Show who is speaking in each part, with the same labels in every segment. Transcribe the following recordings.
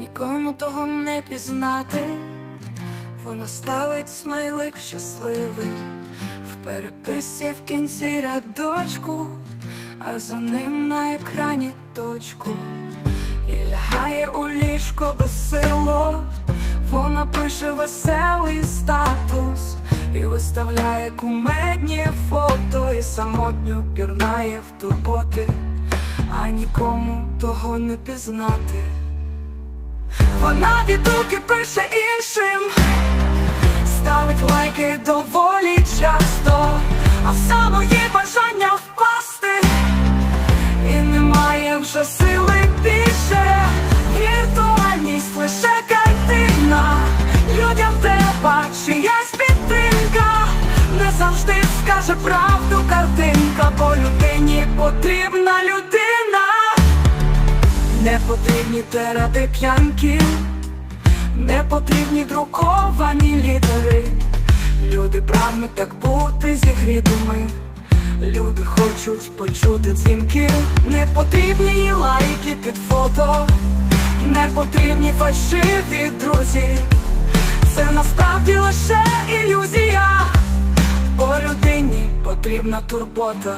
Speaker 1: нікому того не пізнати. Вона ставить смайлик щасливий в переписці в кінці рядочку, а за ним на екрані точку. І лягає у ліжко безсило, вона пише веселий статус і виставляє кумедні фото, і самотньо пірнає в турботи, а нікому того не пізнати. Вона від руки пише іншим, ставить лайки доволі часто, а в самої бажання впасти, і немає вже сили більше, віртуальність лише картина, людям треба чиясь підтримка, не завжди скаже правду картинка, бо людині потрібна людина. Не потрібні теради п'янки, не потрібні друковані літери. Люди прагнуть так бути зігрітими. Люди хочуть почути дзвінки, не потрібні лайки під фото, не потрібні фальшиві друзі. Це насправді лише ілюзія, бо людині потрібна турбота.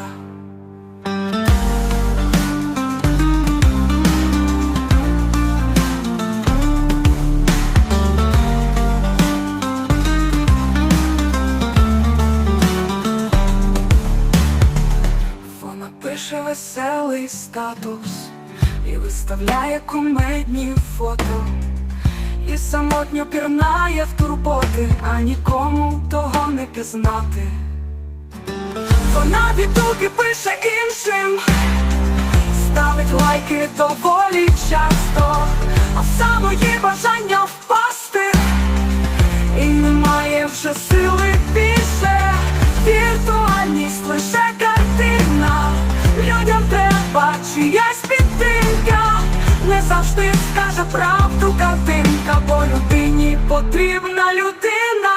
Speaker 1: Веселий статус і виставляє кумедні фото, і самотньо пірнає в турботи, а нікому того не пізнати. Вона від пише іншим, ставить лайки доволі часто, а в самої бажання треба чиясь підтримка, не завжди скаже правду картинка, бо людині потрібна людина,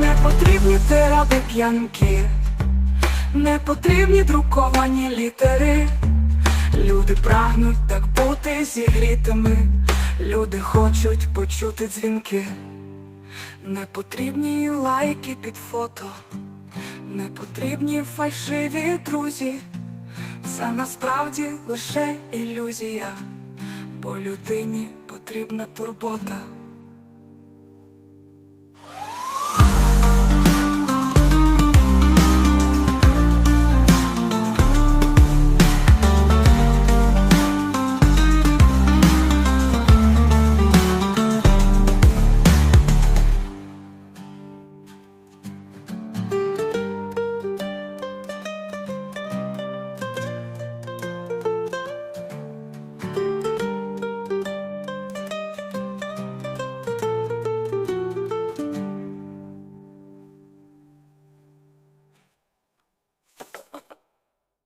Speaker 1: не потрібні теради п'янки, не потрібні друковані літери. Люди прагнуть так бути зігрітими, люди хочуть почути дзвінки. Не потрібні лайки під фото, не потрібні фальшиві друзі. Це насправді лише ілюзія, бо людині потрібна турбота.